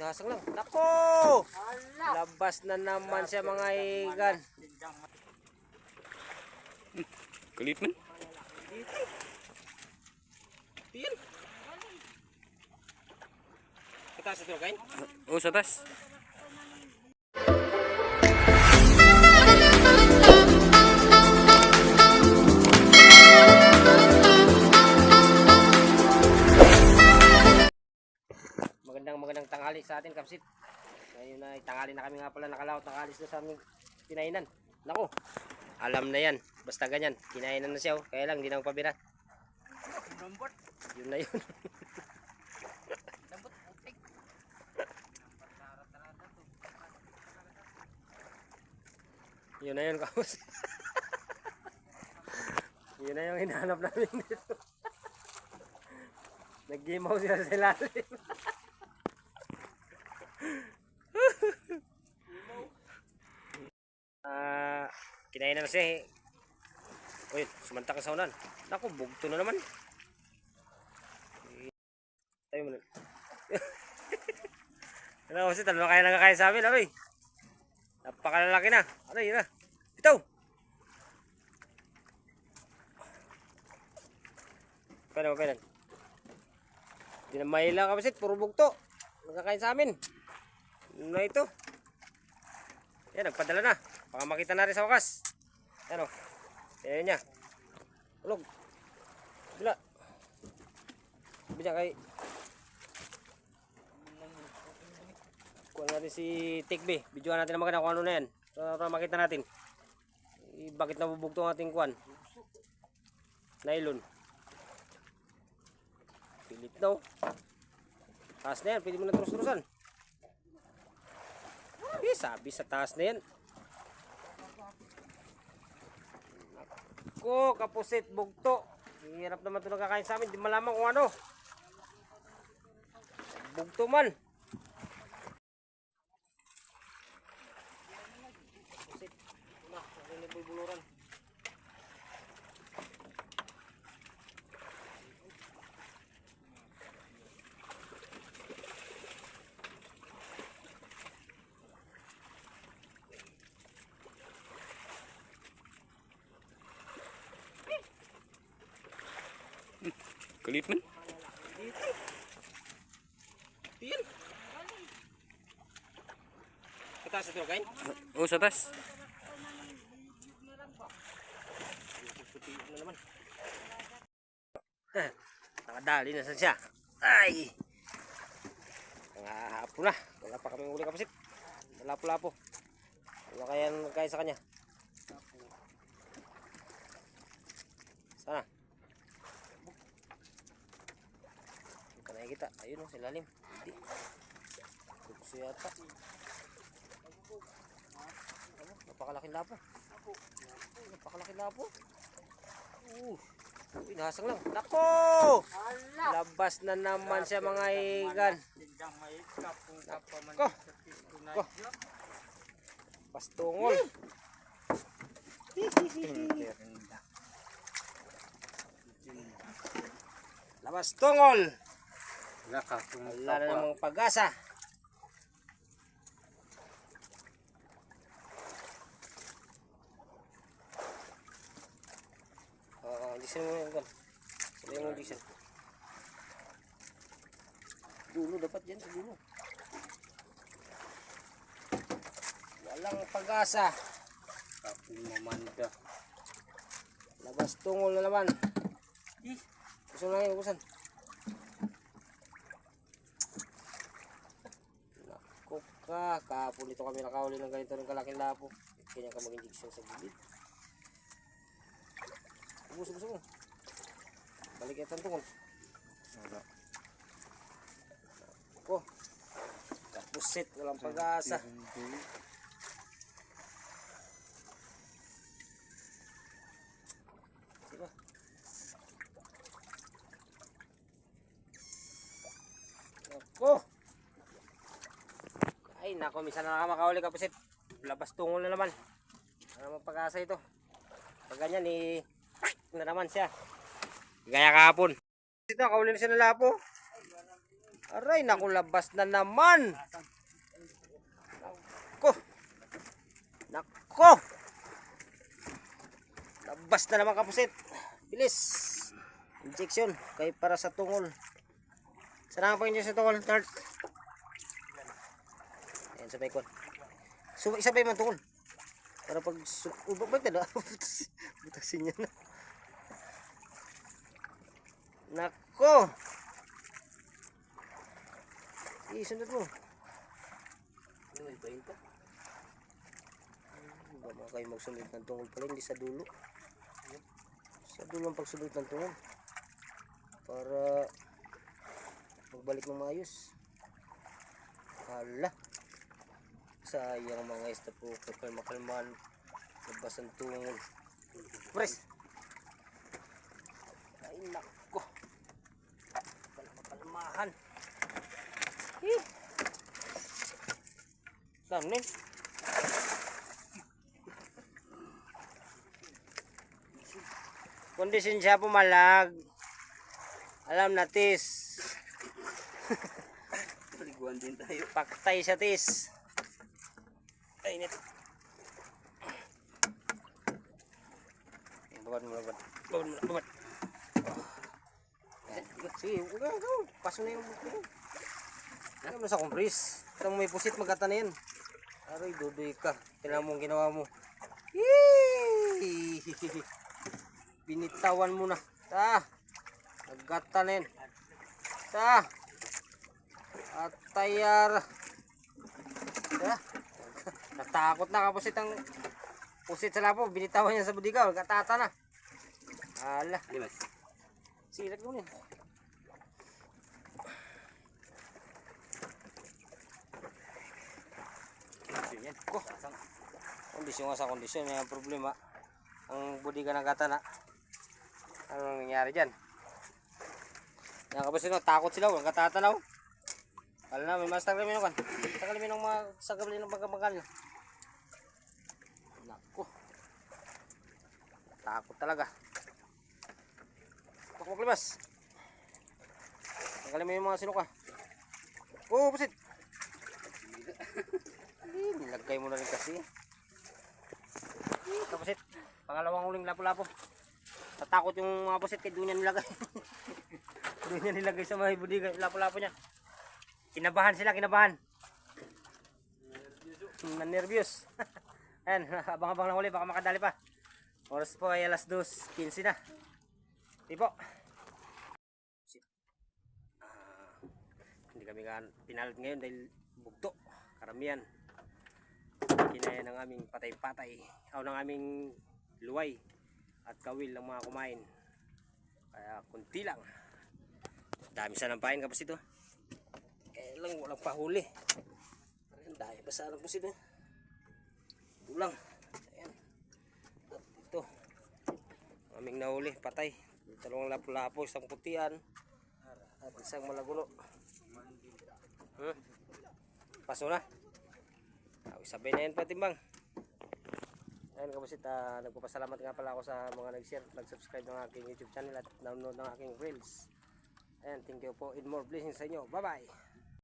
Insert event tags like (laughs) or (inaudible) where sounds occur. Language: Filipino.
Nasang lang. Nako! Labas na naman siya mga igan. Kulit man. Yan. Kita sa kain. Oh, sa tas. Magandang magandang tanghali sa atin, Kapsit. Ngayon na tanghali na kami nga pala nakalaot ng alis na sa aming kinainan. Nako, alam na yan. Basta ganyan, kinainan na siya. Oh. Kaya lang, hindi na pabira. Yun na yun. yun na yun, Kapsit. yun na yung hinahanap namin dito. Nag-game out siya sa ilalim. Kinain na siya. eh. Uy, sumanta ka sa unan. Naku, bugto na naman. Tayo mo na. (laughs) Ano kasi, talo na kaya nagkakain sa amin, aroy. Napakalalaki na. Aroy, yun na. Ito! Kailan, kailan? Hindi na mahila ka kasi, puro bugto. Nagkakain sa amin. Ano na ito? Yan, nagpadala na. Baka makita na rin sa wakas. Ano? Ayan niya. Ulog. Bila. Bila kay... Kuha natin si Tikbe. Videoan natin na maganda kung ano na yan. Para, para makita natin. Eh, bakit nabubugto ang ating kuhan? Nylon. Pilit daw. Taas na yan. Pwede mo na trus-trusan. Eh, sabi sa taas na yan. Ko, kapusit, bugto. Hirap naman ito nakakain sa amin. Di malaman kung ano. Bugto man. Kapusit. Nah, ano yung bulbuluran. Kulit man. Yan. Kataas ito kain. Oh, sa naman. Nakadali na sa siya. Ay! Nangahapo na. Wala pa kami uli kapasit. Lapo-lapo. Wala kaya kaya sa kanya. Sana. Nakikita. Ayun o, sa ilalim. Hindi. Tukso yata. Ano? Napakalaking lapo. Napakalaking lapo. Uh. Uy, nahasang lang. Nako! Labas na naman siya mga igan. Ko! Ko! Pastungol. Labas tungol. Wala na namang pag-asa. Oo, diesel mo yan. Sabi mo diesel. Dulo dapat yan sa dulo. Walang pag-asa. Kapong mamanda. Labas tungol na naman. Gusto na yun, kusan. Naku ka, kahapon dito kami nakahuli ng ganito ng kalaking lapo. Kanya ka mag-injection sa gilid. Ubus, ubus mo. Balik ito ang tungol. Wala. Ko. Kapusit, walang pag-asa. Diba? Ako. Ay, nako, minsan na nakamakauli kapusit. Labas tungol na naman. Ano naman pag-asa ito? Pag ganyan, eh, na naman siya. Gaya kahapon. Ito, kauli na siya ng lapo. Aray, naku, labas na naman. Nako. Nako. Labas na naman kapusit. Bilis. Injection. Kay para sa tungol. Saan nga pa injection sa tungol? Third. Ayan, sabay ko. So, isabay man tungol. Para pag... Oh, ba- na? (laughs) Butas- Butasin niya na. Nako. Eh, sunod mo. Ano ba ito? Ba mga kayo magsunod ng tungol pala, hindi sa dulo. Sa dulo ang pagsunod ng tungol. Para magbalik ng maayos. Hala. Sayang mga isda po. Kapag makalman. Labas ang tungol. Pres! Ay, nako. Pala makalmahan. Eh. Dami. Kondisyon siya pumalag. Alam na tis. Paliguan din tayo. Paktay sa tis. Ay, init. Babad mo, babad. Babad mo, babad. Sige, uga, uga. Paso na yung buko. Ano mo sa kumpris? Mo may pusit magkata na yan. Aray, dudoy ka. Tingnan mo ginawa mo. Yee! (laughs) Binitawan mo na. Ta. Nagata na yan. Ta. At tayar. Ta. Natakot na kapusit ang pusit sa lapo. Binitawan niya sa budigaw. Nagkatata na. Ala. Limas. Silat mo niyan. Yan. Ko. Kondisyon nga sa kondisyon. May problema. Ang budi ka ng gata na. Anong nangyari dyan? Yan kapag sino, takot sila. Walang katatanaw. Kala na, may mas tagal minong kan. Tagal minong mga sagabli ng pagkamagal. Nako. Takot talaga. Takot. Tagalin mo yung mga sinuka. Oo, oh, pusit. Nilagay mo na rin kasi. Tapos it, pangalawang uling lapo-lapo. Tatakot yung mga pusit kaya doon niya nilagay. (laughs) doon niya nilagay sa mga budiga, lapo-lapo niya. Kinabahan sila, kinabahan. Na-nervyos. (laughs) Ayan, abang-abang lang uli, baka makadali pa. Oras po ay alas 2.15 na. Di po. Ah, hindi kami ka pinalit ngayon dahil bugto. Karamihan. Kinaya ng aming patay-patay. O ng aming luway. At kawil ng mga kumain. Kaya kunti lang. Dami sa nampain kapos ito. Lang walang pahuli. Ang dami pa sa po ito. Tulang. Ayan. At ito. Aming nahuli. Patay. Dalawang lapo-lapo. Isang putian. At isang malagulo. Hmm? Paso na. Ah, sabay na yan patimbang. Ayun kabasit, uh, nagpapasalamat nga pala ako sa mga nag-share, nag-subscribe ng aking YouTube channel at download ng aking reels. Ayan, thank you po and more blessings sa inyo. Bye-bye!